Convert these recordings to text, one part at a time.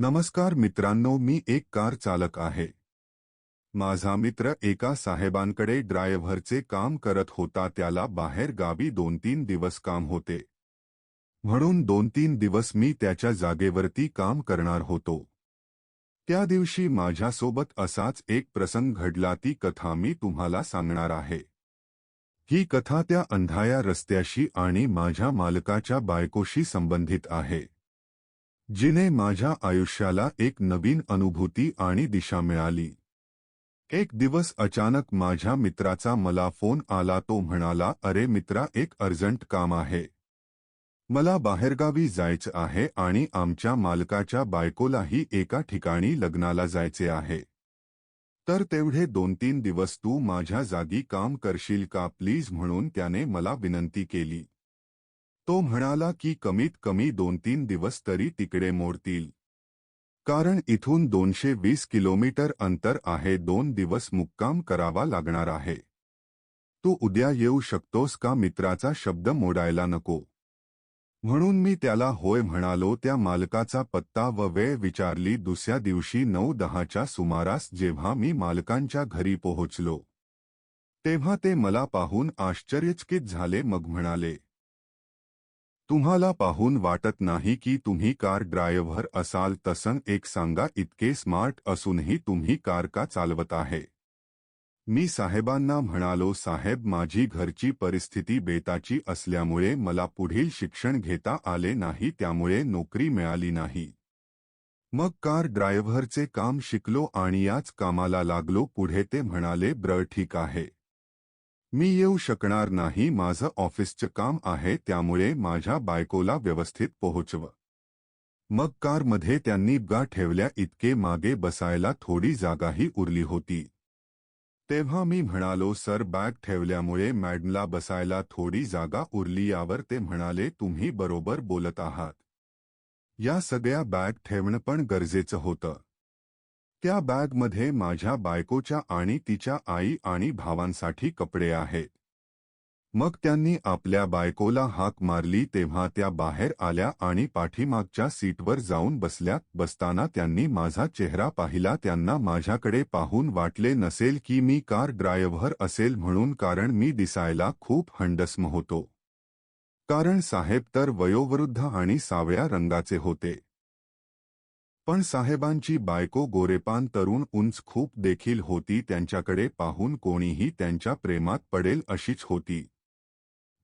नमस्कार मित्रांनो मी एक कार चालक आहे. माझा मित्र एका साहेबांकडे ड्रायव्हरचे काम करत होता त्याला बाहेर गावी दोन तीन दिवस काम होते. म्हणून दोन तीन दिवस मी त्याच्या जागेवरती काम करणार होतो. त्या दिवशी माझ्यासोबत असाच एक प्रसंग घडला ती कथा मी तुम्हाला सांगणार आहे. ही कथा त्या अंधाया रस्त्याशी आणि माझ्या मालकाच्या बायकोशी संबंधित आहे. जिने माझ्या आयुष्याला एक नवीन अनुभूती आणि दिशा मिळाली. एक दिवस अचानक माझ्या मित्राचा मला फोन आला तो म्हणाला अरे मित्रा एक अर्जंट काम आहे. मला बाहेरगावी जायचं आहे आणि आमच्या मालकाच्या बायकोलाही एका ठिकाणी लग्नाला जायचे आहे. तर तेवढे दोन तीन दिवस तू माझ्या जागी काम करशील का प्लीज म्हणून त्याने मला विनंती केली. तो म्हणाला की कमीत कमी दोन तीन दिवस तरी तिकडे मोडतील. कारण इथून दोनशे वीस किलोमीटर अंतर आहे दोन दिवस मुक्काम करावा लागणार आहे. तू उद्या येऊ शकतोस का मित्राचा शब्द मोडायला नको. म्हणून मी त्याला होय म्हणालो त्या मालकाचा पत्ता व वेळ विचारली. दुसऱ्या दिवशी नऊ दहाच्या सुमारास जेव्हा मी मालकांच्या घरी पोहोचलो तेव्हा ते मला पाहून आश्चर्यचकित झाले. मग म्हणाले तुम्हाला पाहून वाटत नाही की तुम्ही कार ड्रायव्हर असाल तसं एक सांगा इतके स्मार्ट असूनही तुम्ही कार का चालवत आहे? मी साहेबांना म्हणालो, साहेब, माझी घरची परिस्थिती बेताची असल्यामुळे मला पुढील शिक्षण घेता आले नाही, त्यामुळे नोकरी मिळाली नाही. मग कार ड्रायव्हरचे काम शिकलो आणि याच कामाला लागलो, पुढे ते म्हणाले, ब्र, ठीक आहे. मी येऊ शकणार नाही माझं ऑफिसचं काम आहे त्यामुळे माझ्या बायकोला व्यवस्थित पोहोचव. मग कारमध्ये त्यांनी गा ठेवल्या इतके मागे बसायला थोडी जागाही उरली होती. तेव्हा मी म्हणालो सर बॅग ठेवल्यामुळे मॅडमला बसायला थोडी जागा उरली यावर ते म्हणाले तुम्ही बरोबर बोलत आहात. या सगळ्या बॅग ठेवणं पण गरजेचं होतं. त्या बॅगमध्ये माझ्या बायकोच्या आणि तिच्या आई आणि भावांसाठी कपडे आहेत. मग त्यांनी आपल्या बायकोला हाक मारली तेव्हा त्या बाहेर आल्या आणि पाठीमागच्या सीटवर जाऊन बसल्या बसताना त्यांनी माझा चेहरा पाहिला. त्यांना माझ्याकडे पाहून वाटले नसेल की मी कार ड्रायव्हर असेल म्हणून कारण मी दिसायला खूप हंडस्म होतो कारण साहेब तर वयोवृद्ध आणि सावळ्या रंगाचे होते. पण साहेबांची बायको गोरेपान तरुण उंच खूप देखील होती त्यांच्याकडे पाहून कोणीही त्यांच्या प्रेमात पडेल अशीच होती.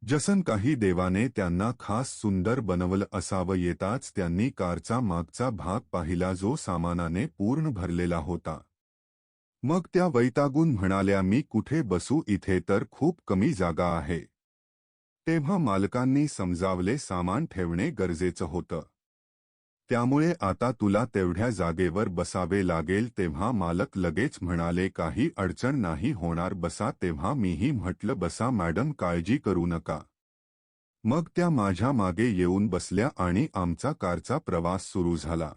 जसन काही देवाने त्यांना खास सुंदर बनवलं असावं येताच त्यांनी कारचा मागचा भाग पाहिला जो सामानाने पूर्ण भरलेला होता. मग त्या वैतागून म्हणाल्या मी कुठे बसू इथे तर खूप कमी जागा आहे. तेव्हा मालकांनी समजावले सामान ठेवणे गरजेचं होतं. त्यामुळे आता तुला तेवढ्या जागेवर बसावे लागेल तेव्हा मालक लगेच म्हणाले काही अडचण नाही होणार बसा तेव्हा मीही म्हटलं बसा मॅडम काळजी करू नका. मग त्या माझ्या मागे येऊन बसल्या आणि आमचा कारचा प्रवास सुरू झाला.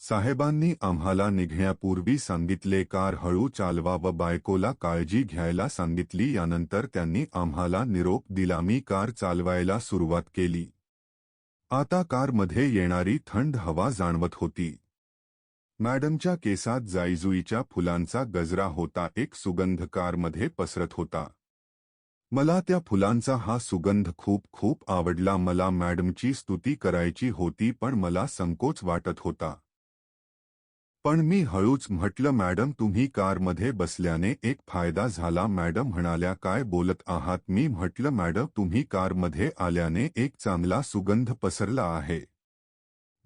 साहेबांनी आम्हाला निघण्यापूर्वी सांगितले कार हळू चालवा व बायकोला काळजी घ्यायला सांगितली यानंतर त्यांनी आम्हाला निरोप दिला मी कार चालवायला सुरुवात केली. आता कारमध्ये येणारी थंड हवा जाणवत होती. मॅडमच्या केसात जाईजुईच्या फुलांचा गजरा होता एक सुगंध कारमध्ये पसरत होता. मला त्या फुलांचा हा सुगंध खूप खूप आवडला मला मॅडमची स्तुती करायची होती पण मला संकोच वाटत होता. पण मी हळूच म्हटलं मॅडम तुम्ही कारमध्ये बसल्याने एक फायदा झाला. मॅडम म्हणाल्या काय बोलत आहात? मी म्हटलं मॅडम तुम्ही कारमध्ये आल्याने एक चांगला सुगंध पसरला आहे.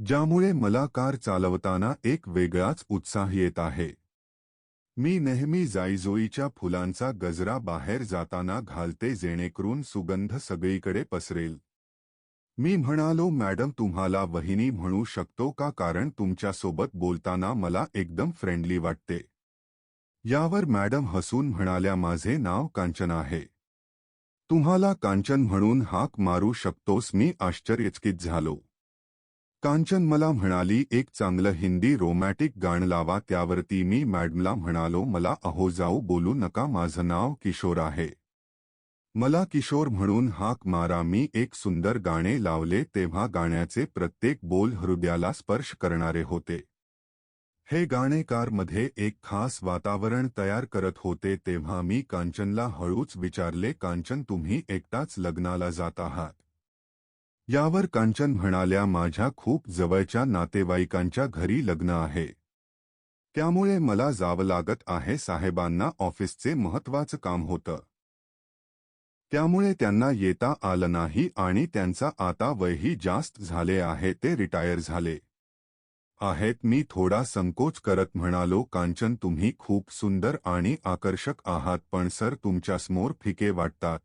ज्यामुळे मला कार चालवताना एक वेगळाच उत्साह येत आहे. मी नेहमी जाईजोईच्या फुलांचा गजरा बाहेर जाताना घालते जेणेकरून सुगंध सगळीकडे पसरेल. मी म्हणालो मॅडम तुम्हाला वहिनी म्हणू शकतो का? कारण तुमच्यासोबत बोलताना मला एकदम फ्रेंडली वाटते. यावर मॅडम हसून म्हणाल्या माझे नाव कांचन आहे. तुम्हाला कांचन म्हणून हाक मारू शकतोस. मी आश्चर्यचकित झालो. कांचन मला म्हणाली एक चांगलं हिंदी रोमॅटिक गाणं लावा. त्यावरती मी मॅडमला म्हणालो मला अहो जाऊ बोलू नका माझं नाव किशोर आहे. मला किशोर म्हणून हाक मारा मी एक सुंदर गाणे लावले तेव्हा गाण्याचे प्रत्येक बोल हृदयाला स्पर्श करणारे होते. हे गाणे कारमध्ये एक खास वातावरण तयार करत होते तेव्हा मी कांचनला हळूच विचारले कांचन तुम्ही एकटाच लग्नाला जात आहात. यावर कांचन म्हणाल्या माझ्या खूप जवळच्या नातेवाईकांच्या घरी लग्न आहे. त्यामुळे मला जावं लागत आहे साहेबांना ऑफिसचे महत्वाचं काम होतं. त्यामुळे त्यांना येता आलं नाही आणि त्यांचा आता वयही जास्त झाले आहे ते रिटायर झाले. आहेत मी थोडा संकोच करत म्हणालो कांचन तुम्ही खूप सुंदर आणि आकर्षक आहात पण सर तुमच्यासमोर फिके वाटतात.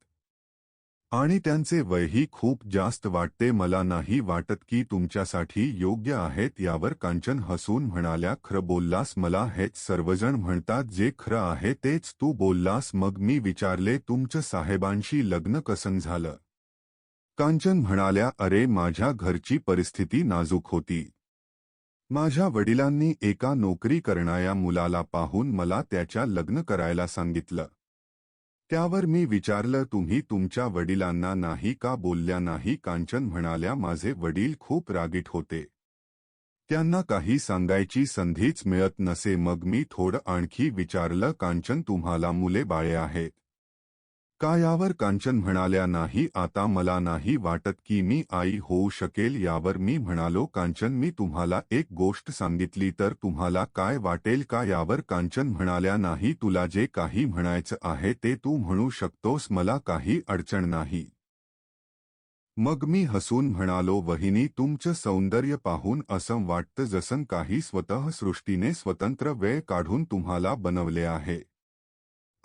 आणि त्यांचे वयही खूप जास्त वाटते. मला नाही वाटत की तुमच्यासाठी योग्य आहेत यावर कांचन हसून म्हणाल्या. खरं बोललास मला हेच सर्वजण म्हणतात. जे खरं आहे तेच तू बोललास. मग मी विचारले तुमचं साहेबांशी लग्न कसं झालं? कांचन म्हणाल्या अरे माझ्या घरची परिस्थिती नाजूक होती. माझ्या वडिलांनी एका नोकरी करणाऱ्या मुलाला पाहून मला त्याच्या लग्न करायला सांगितलं. त्यावर मी विचारलं तुम्ही तुमच्या वडिलांना नाही का बोलल्या नाही? कांचन म्हणाल्या माझे वडील खूप रागीट होते. त्यांना काही सांगायची संधीच मिळत नसे. मग मी थोडं आणखी विचारलं कांचन तुम्हाला मुले बाळे आहेत. का यावर कांचन म्हणाल्या नाही आता मला नाही वाटत की मी आई होऊ शकेल यावर मी म्हणालो कांचन मी तुम्हाला एक गोष्ट सांगितली तर तुम्हाला काय वाटेल का यावर कांचन म्हणाल्या नाही तुला जे काही म्हणायचं आहे ते तू म्हणू शकतोस मला काही अडचण नाही. मग मी हसून म्हणालो वहिनी तुमचं सौंदर्य पाहून असं वाटतं जसं काही स्वतः सृष्टीने स्वतंत्र वेळ काढून तुम्हाला बनवले आहे.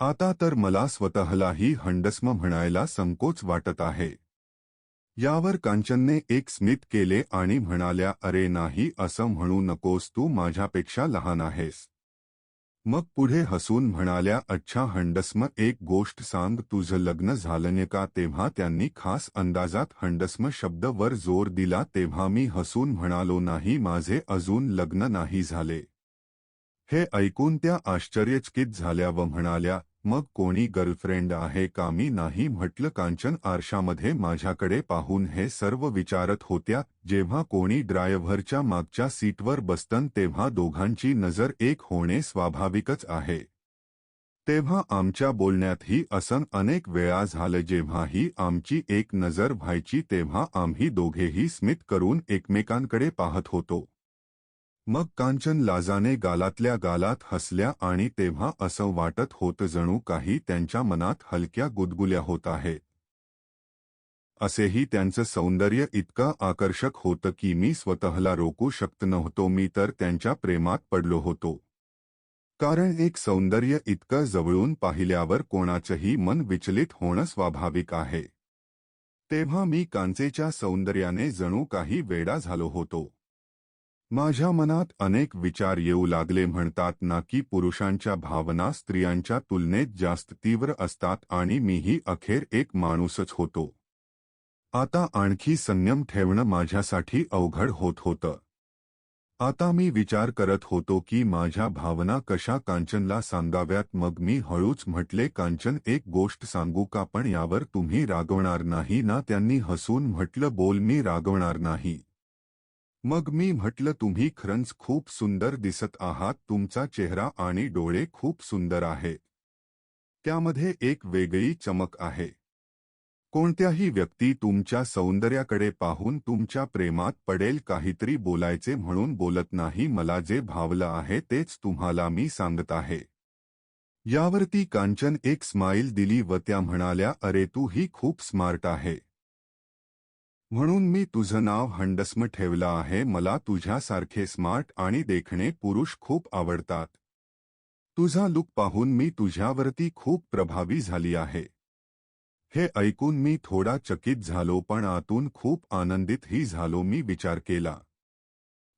आता तर मला स्वतःलाही हंडस्म म्हणायला संकोच वाटत आहे. यावर कांचनने एक स्मित केले आणि म्हणाल्या अरे नाही असं म्हणू नकोस तू माझ्यापेक्षा लहान आहेस. मग पुढे हसून म्हणाल्या अच्छा हंडस्म एक गोष्ट सांग तुझं लग्न झालं का? तेव्हा त्यांनी खास अंदाजात हंडस्म शब्दवर जोर दिला तेव्हा मी हसून म्हणालो नाही माझे अजून लग्न नाही झाले. हे ऐकून त्या आश्चर्यचकित झाल्या व म्हणाल्या मग कोणी गर्लफ्रेंड आहे का मी नाही म्हटलं. कांचन आरशामध्ये माझ्याकडे पाहून हे सर्व विचारत होत्या. जेव्हा कोणी ड्रायव्हरच्या मागच्या सीटवर बसतन तेव्हा दोघांची नजर एक होणे स्वाभाविकच आहे. तेव्हा आमच्या बोलण्यातही असं अनेक वेळा झालं. जेव्हाही आमची एक नजर व्हायची तेव्हा आम्ही दोघेही स्मित करून एकमेकांकडे पाहत होतो. मग कांचन लाजाने गालातल्या गालात हसल्या आणि तेव्हा असं वाटत होतं जणू काही त्यांच्या मनात हलक्या गुदगुल्या होत आहेत असेही त्यांचं सौंदर्य इतकं आकर्षक होतं की मी स्वतःला रोकू शकत नव्हतो मी तर त्यांच्या प्रेमात पडलो होतो. कारण एक सौंदर्य इतकं जवळून पाहिल्यावर कोणाचंही मन विचलित होणं स्वाभाविक आहे. तेव्हा मी कांचेच्या सौंदर्याने जणू काही वेडा झालो होतो. माझ्या मनात अनेक विचार येऊ लागले म्हणतात ना की पुरुषांच्या भावना स्त्रियांच्या तुलनेत जास्त तीव्र असतात आणि मीही अखेर एक माणूसच होतो. आता आणखी संयम ठेवणं माझ्यासाठी अवघड होत होतं. आता मी विचार करत होतो की माझ्या भावना कशा कांचनला सांगाव्यात मग मी हळूच म्हटले कांचन एक गोष्ट सांगू का पण यावर तुम्ही रागवणार नाही ना? त्यांनी हसून म्हटलं बोल मी रागवणार नाही. मग मी म्हटलं तुम्ही खरंच खूप सुंदर दिसत आहात. तुमचा चेहरा आणि डोळे खूप सुंदर आहे. त्यामध्ये एक वेगळी चमक आहे. कोणत्याही व्यक्ती तुमच्या सौंदर्याकडे पाहून तुमच्या प्रेमात पडेल काहीतरी बोलायचे म्हणून बोलत नाही. मला जे भावलं आहे तेच तुम्हाला मी सांगत आहे. यावरती कांचन एक स्माईल दिली व त्या म्हणाल्या अरे तू ही खूप स्मार्ट आहे. म्हणून मी तुझं नाव हंडस्म ठेवलं आहे. मला तुझ्यासारखे स्मार्ट आणि देखणे पुरुष खूप आवडतात. तुझा लुक पाहून मी तुझ्यावरती खूप प्रभावी झाली आहे. हे ऐकून मी थोडा चकित झालो, पण आतून खूप आनंदितही झालो, मी विचार केला.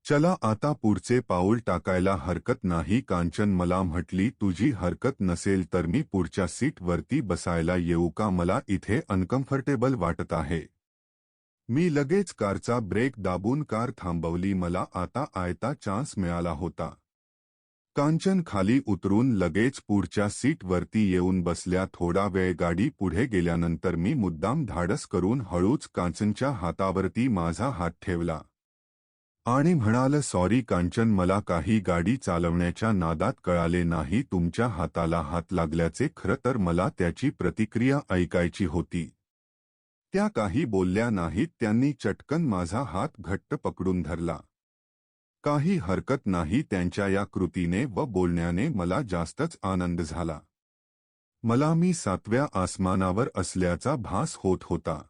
चला आता पुढचे पाऊल टाकायला हरकत नाही. कांचन मला म्हटली, तुझी हरकत नसेल तर मी पुढच्या सीटवरती बसायला येऊ का? मला इथे अनकम्फर्टेबल वाटत आहे. मी लगेच कारचा ब्रेक दाबून कार थांबवली मला आता आयता चान्स मिळाला होता. कांचन खाली उतरून लगेच पुढच्या सीटवरती येऊन बसल्या थोडा वेळ गाडी पुढे गेल्यानंतर मी मुद्दाम धाडस करून हळूच कांचनच्या हातावरती माझा हात ठेवला. आणि म्हणाल सॉरी कांचन मला काही गाडी चालवण्याच्या नादात कळाले नाही तुमच्या हाताला हात लागल्याचे खरं तर मला त्याची प्रतिक्रिया ऐकायची होती. त्या काही बोलल्या नाहीत त्यांनी चटकन माझा हात घट्ट पकडून धरला. काही हरकत नाही त्यांच्या या कृतीने व बोलण्याने मला जास्तच आनंद झाला. मला मी सातव्या आसमानावर असल्याचा भास होत होता.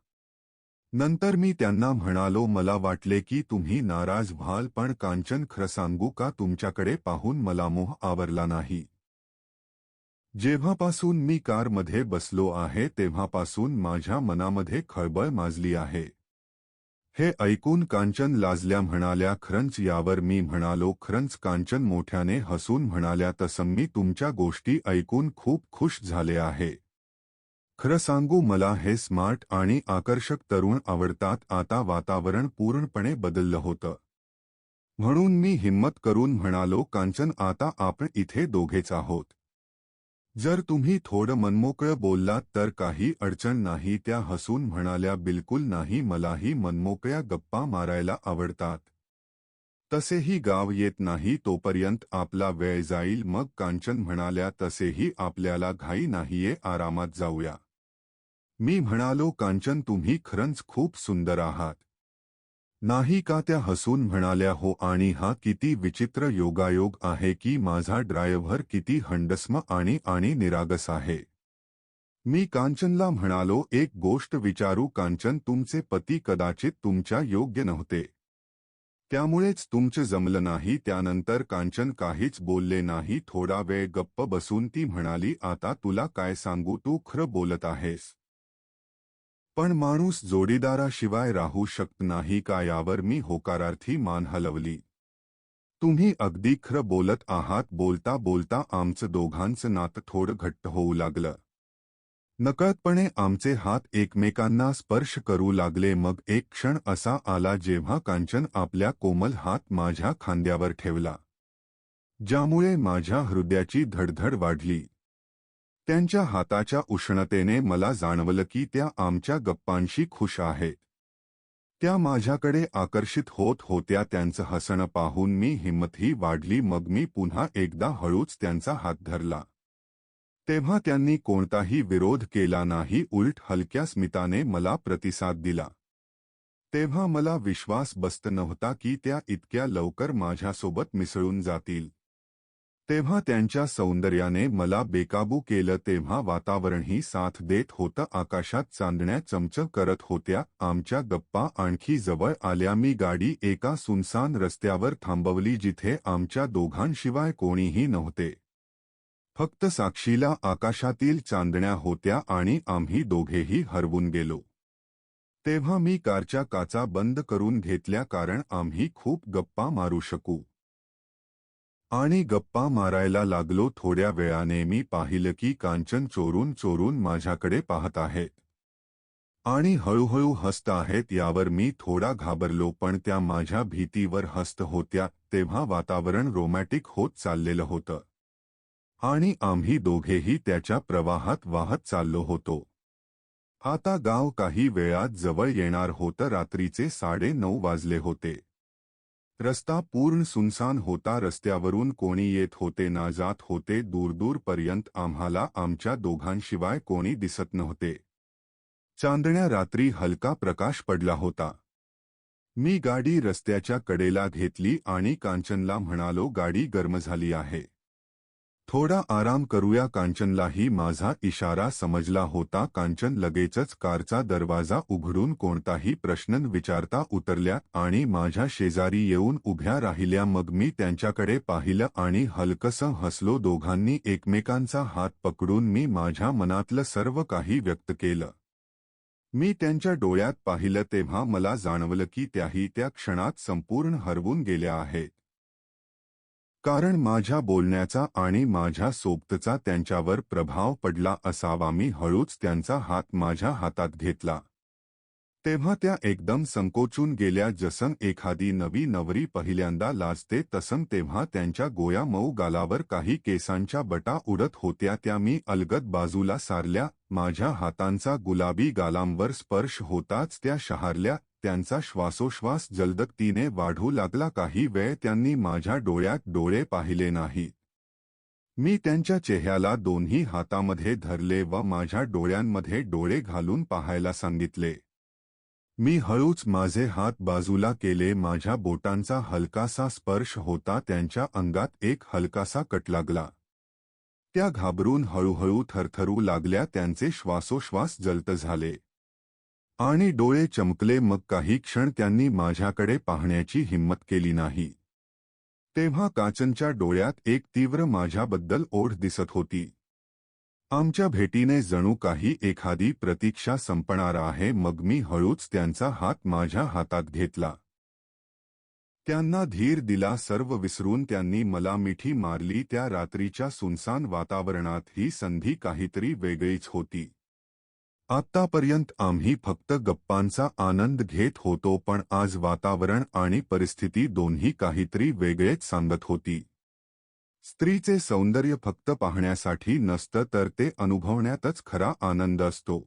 नंतर मी त्यांना म्हणालो मला वाटले की तुम्ही नाराज व्हाल पण कांचन खरं सांगू का? तुमच्याकडे पाहून मला मोह आवरला नाही. जेव्हापासून मी कारमध्ये बसलो आहे तेव्हापासून माझ्या मनामध्ये खळबळ माजली आहे. हे ऐकून कांचन लाजल्या म्हणाल्या खरंच यावर मी म्हणालो खरंच कांचन मोठ्याने हसून म्हणाल्या तसं मी तुमच्या गोष्टी ऐकून खूप खुश झाले आहे. खरं सांगू मला हे स्मार्ट आणि आकर्षक तरुण आवडतात आता वातावरण पूर्णपणे बदललं होतं. म्हणून मी हिम्मत करून म्हणालो कांचन आता आपण इथे दोघेच आहोत. जर तुम्ही थोडं मनमोकळं बोललात तर काही अडचण नाही, त्या हसून म्हणाल्या, बिलकुल नाही, मलाही मनमोकळ्या गप्पा मारायला आवडतात. तसेही गाव येत नाही, तोपर्यंत आपला वेळ जाईल. मग कांचन म्हणाल्या, तसेही आपल्याला घाई नाहीये, आरामात जाऊया. मी म्हणालो, कांचन, तुम्ही खरंच खूप सुंदर आहात. नाही का त्या हसून म्हणाल्या हो आणि हा किती विचित्र योगायोग आहे की माझा ड्रायव्हर किती हंडस्म आणि आणि निरागस आहे. मी कांचनला म्हणालो एक गोष्ट विचारू कांचन तुमचे पती कदाचित तुमच्या योग्य नव्हते. त्यामुळेच तुमचं जमलं नाही. त्यानंतर कांचन काहीच बोलले नाही थोडा वेळ गप्प बसून ती म्हणाली आता तुला काय सांगू तू खरं बोलत आहेस. पण माणूस जोडीदाराशिवाय राहू शकत नाही का यावर मी होकारार्थी मान हलवली. तुम्ही अगदी खरं बोलत आहात बोलता बोलता आमचं दोघांचं नातं थोडं घट्ट होऊ लागलं. नकळतपणे आमचे हात एकमेकांना स्पर्श करू लागले मग एक क्षण असा आला जेव्हा कांचन आपल्या कोमल हात माझ्या खांद्यावर ठेवला. ज्यामुळे माझ्या हृदयाची धडधड वाढली. त्यांच्या हाताच्या उष्णतेने मला जाणवलं की त्या आमच्या गप्पांशी खुश आहेत. त्या माझ्याकडे आकर्षित होत होत्या त्यांचं हसणं पाहून मी हिंमतही वाढली मग मी पुन्हा एकदा हळूच त्यांचा हात धरला. तेव्हा त्यांनी कोणताही विरोध केला नाही उलट हलक्या स्मिताने मला प्रतिसाद दिला. तेव्हा मला विश्वास बसत नव्हता की त्या इतक्या लवकर माझ्यासोबत मिसळून जातील. तेव्हा त्यांच्या सौंदर्याने मला बेकाबू केलं. तेव्हा वातावरणही साथ देत होतं. आकाशात चांदण्या चमचक करत होत्या. आमच्या गप्पा आणखी जवळ आल्या. मी गाडी एका सुनसान रस्त्यावर थांबवली जिथे आमच्या दोघांशिवाय कोणीही नव्हते. फक्त साक्षीला आकाशातील चांदण्या होत्या आणि आम्ही दोघेही हरवून गेलो. तेव्हा मी कारच्या काचा बंद करून घेतल्या कारण आम्ही खूप गप्पा मारू शकू. आणि गप्पा मारायला लागलो थोड्या वेळाने मी पाहिलं की कांचन चोरून चोरून माझ्याकडे पाहत आहेत आणि हळूहळू हसत आहेत यावर मी थोडा घाबरलो पण त्या माझ्या भीतीवर हस्त होत्या तेव्हा वातावरण रोमॅटिक होत चाललेलं होतं. आणि आम्ही दोघेही त्याच्या प्रवाहात वाहत चाललो होतो. आता गाव काही वेळात जवळ येणार होतं रात्रीचे साडे नऊ वाजले होते. रस्ता पूर्ण सुनसान होता रस्त्यावरून कोणी येत होते, ना जात होते दूरदूरपर्यंत आम्हाला आमच्या दोघांशिवाय कोणी दिसत नव्हते. चांदण्या रात्री हलका प्रकाश पडला होता. मी गाडी रस्त्याच्या कडेला घेतली आणि कांचनला म्हणालो, गाडी गर्म झाली आहे. थोडा आराम करूया कांचनलाही माझा इशारा समजला होता. कांचन लगेचच कारचा दरवाजा उघडून कोणताही प्रश्न विचारता उतरल्या आणि माझ्या शेजारी येऊन उभ्या राहिल्या. मग मी त्यांच्याकडे पाहिलं आणि हलकसं हसलो. दोघांनी एकमेकांचा हात पकडून मी माझ्या मनातलं सर्व काही व्यक्त केलं. मी त्यांच्या डोळ्यात पाहिलं तेव्हा मला जाणवलं की त्याही त्या क्षणात संपूर्ण हरवून गेल्या आहेत. कारण माझ्या बोलण्याचा आणि माझ्या सोबतचा त्यांच्यावर प्रभाव पडला असावा. मी हळूच त्यांचा हात माझ्या हातात घेतला. तेव्हा त्या एकदम संकोचून गेल्या. जसं एखादी नवी नवरी पहिल्यांदा लाजते तसं तेव्हा त्यांच्या गोया मऊ गालावर काही केसांच्या बटा उडत होत्या. त्या मी अलगद बाजूला सारल्या. माझ्या हातांचा गुलाबी गालांवर स्पर्श होताच त्या शहारल्या. त्यांचा श्वासोश्वास जलदगतीने वाढू लागला. काही वेळ त्यांनी माझ्या डोळ्यात डोळे पाहिले नाहीत मी त्यांच्या चेहऱ्याला दोन्ही हातामध्ये धरले व माझ्या डोळ्यांमध्ये डोळे घालून पाहायला सांगितले. मी हळूच माझे हात बाजूला केले. माझ्या बोटांचा हलकासा स्पर्श होता. त्यांच्या अंगात एक हलकासा कट लागला. त्या घाबरून हळूहळू थरथरू लागल्या. त्यांचे श्वासोश्वास जलत झाले. आणि डोळे चमकले मग काही क्षण त्यांनी माझ्याकडे पाहण्याची हिंमत केली नाही. तेव्हा काचनच्या डोळ्यात एक तीव्र माझ्याबद्दल ओढ दिसत होती. आमच्या भेटीने जणू काही एखादी प्रतीक्षा संपणार आहे मग मी हळूच त्यांचा हात माझ्या हातात घेतला. त्यांना धीर दिला सर्व विसरून त्यांनी मला मिठी मारली त्या रात्रीच्या सुनसान वातावरणात ही संधी काहीतरी वेगळीच होती. आत्तापर्यंत आम्ही फक्त गप्पांचा आनंद घेत होतो पण आज वातावरण आणि परिस्थिती दोन्ही काहीतरी वेगळेच सांगत होती. स्त्रीचे सौंदर्य फक्त पाहण्यासाठी नसतं तर ते अनुभवण्यातच खरा आनंद असतो.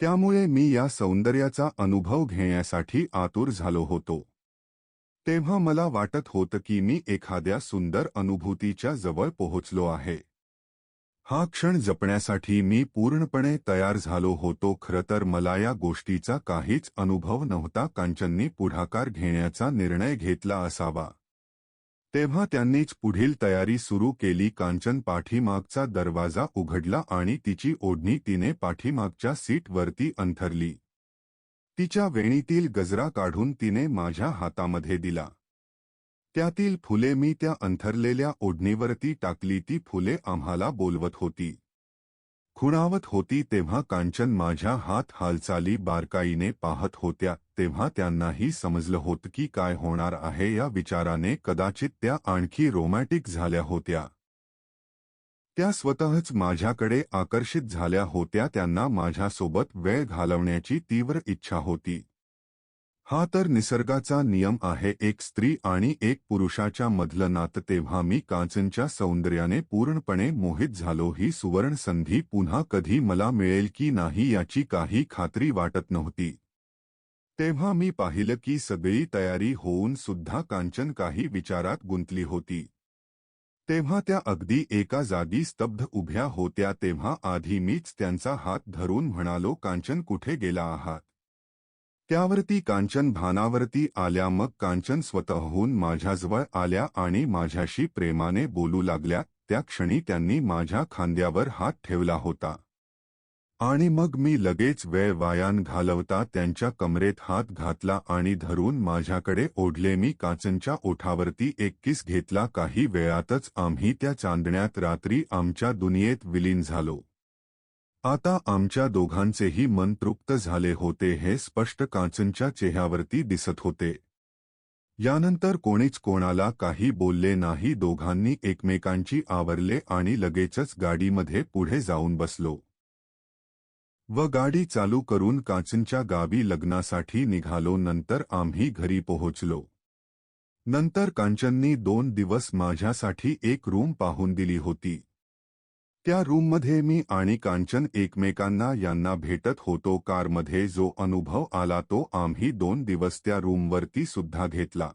त्यामुळे मी या सौंदर्याचा अनुभव घेण्यासाठी आतुर झालो होतो. तेव्हा मला वाटत होतं की मी एखाद्या सुंदर अनुभूतीच्या जवळ पोहोचलो आहे. हा क्षण जपण्यासाठी मी पूर्णपणे तयार झालो होतो खरं तर मला या गोष्टीचा काहीच अनुभव नव्हता कांचननी पुढाकार घेण्याचा निर्णय घेतला असावा. तेव्हा त्यांनीच पुढील तयारी सुरू केली कांचन पाठीमागचा दरवाजा उघडला आणि तिची ओढणी तिने पाठीमागच्या सीटवरती अंथरली. तिच्या वेणीतील गजरा काढून तिने माझ्या हातामध्ये दिला. त्यातील फुले मी त्या अंथरलेल्या ओढणीवरती टाकली ती फुले आम्हाला बोलवत होती. खुणावत होती तेव्हा कांचन माझ्या हात हालचाली बारकाईने पाहत होत्या तेव्हा त्यांनाही समजलं होतं की काय होणार आहे या विचाराने कदाचित त्या आणखी रोमॅटिक झाल्या होत्या. त्या स्वतःच माझ्याकडे आकर्षित झाल्या होत्या त्यांना माझ्यासोबत वेळ घालवण्याची तीव्र इच्छा होती. हा तर निसर्गाचा नियम आहे एक स्त्री आणि एक पुरुषाच्या मधलं नातं तेव्हा मी कांचनच्या सौंदर्याने पूर्णपणे मोहित झालो ही सुवर्ण संधी पुन्हा कधी मला मिळेल की नाही याची काही खात्री वाटत नव्हती. तेव्हा मी पाहिलं की सगळी तयारी होऊन सुद्धा कांचन काही विचारात गुंतली होती. तेव्हा त्या अगदी एका जागी स्तब्ध उभ्या होत्या तेव्हा आधी मीच त्यांचा हात धरून म्हणालो कांचन कुठे गेला आहात? त्यावरती कांचन भानावरती आल्या मग कांचन स्वतःहून माझ्याजवळ आल्या आणि माझ्याशी प्रेमाने बोलू लागल्या त्या क्षणी त्यांनी माझ्या खांद्यावर हात ठेवला होता. आणि मग मी लगेच वेळ वायान घालवता त्यांच्या कमरेत हात घातला आणि धरून माझ्याकडे ओढले. मी काचनच्या ओठावरती एक किस घेतला. काही वेळातच आम्ही त्या चांदण्यात रात्री आमच्या दुनियेत विलीन झालो. आता आमच्या दोघांचेही मन तृप्त झाले होते हे स्पष्ट कांचनच्या चेहऱ्यावरती दिसत होते. यानंतर कोणीच कोणाला काही बोलले नाही दोघांनी एकमेकांची आवरले आणि लगेचच गाडीमध्ये पुढे जाऊन बसलो. व गाडी चालू करून कांचनच्या गावी लग्नासाठी निघालो नंतर आम्ही घरी पोहोचलो. नंतर कांचननी दोन दिवस माझ्यासाठी एक रूम पाहून दिली होती. त्या रूममध्ये मी आणि कांचन एकमेकांना यांना भेटत होतो कारमध्ये जो अनुभव आला तो आम्ही दोन दिवस त्या रूमवरती सुद्धा घेतला.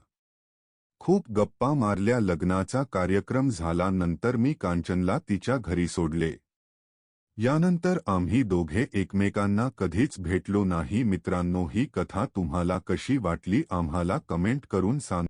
खूप गप्पा मारल्या लग्नाचा कार्यक्रम झाला नंतर मी कांचनला तिच्या घरी सोडले. यानंतर आम्ही दोघे एकमेकांना कधीच भेटलो नाही मित्रांनो ही कथा तुम्हाला कशी वाटली आम्हाला कमेंट करून सांग